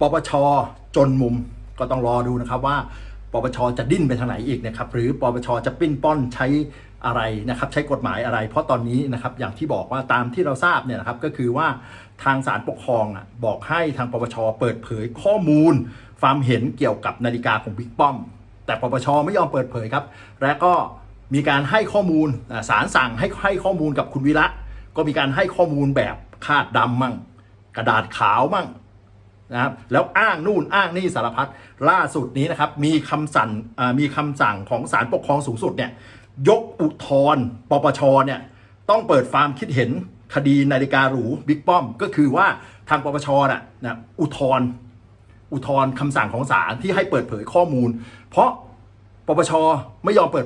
ปปชจนมุมก็ต้องรอดูนะครับว่าปปชจะดิ้นไปทางไหนอีกนะครับหรือปปชจะปิ้นป้อนใช้อะไรนะครับใช้กฎหมายอะไร เพราะตอนนี้นะครับอย่างที่บอกว่าตามที่เราทราบเนี่ยนะครับก็คือว่าทางศาลปกครองอะบอกให้ทางปปชเปิดเผยข้อมูล ความเห็นเกี่ยวกับนาฬิกาของบิ๊กป้อม แต่ปปชไม่ยอมเปิดเผยครับ และก็มีการให้ข้อมูลอ่าศาลสั่งให้ให้ข้อมูลกับคุณวิระก็มีการให้ข้อมูลแบบคาดดำมั่ง กระดาษขาวมั่ง นะครับแล้วอ้างนู่นอ้างนี่สารพัดล่าสุดนี้นะครับมีคำสั่งมีคำสั่งของศาลปกครองสูงสุดเนี่ยยกอุทธรณ์ปปชเนี่ยต้องเปิดฟาร์มคิดเห็นคดีนาฬิกาหรูบิ๊กป้อม ก็คือว่าทางปปชน่ะนะอุทธรณ์อุทธรณ์คำสั่งของศาลที่ให้เปิดเผยข้อมูล เพราะปปชไม่ยอมเปิด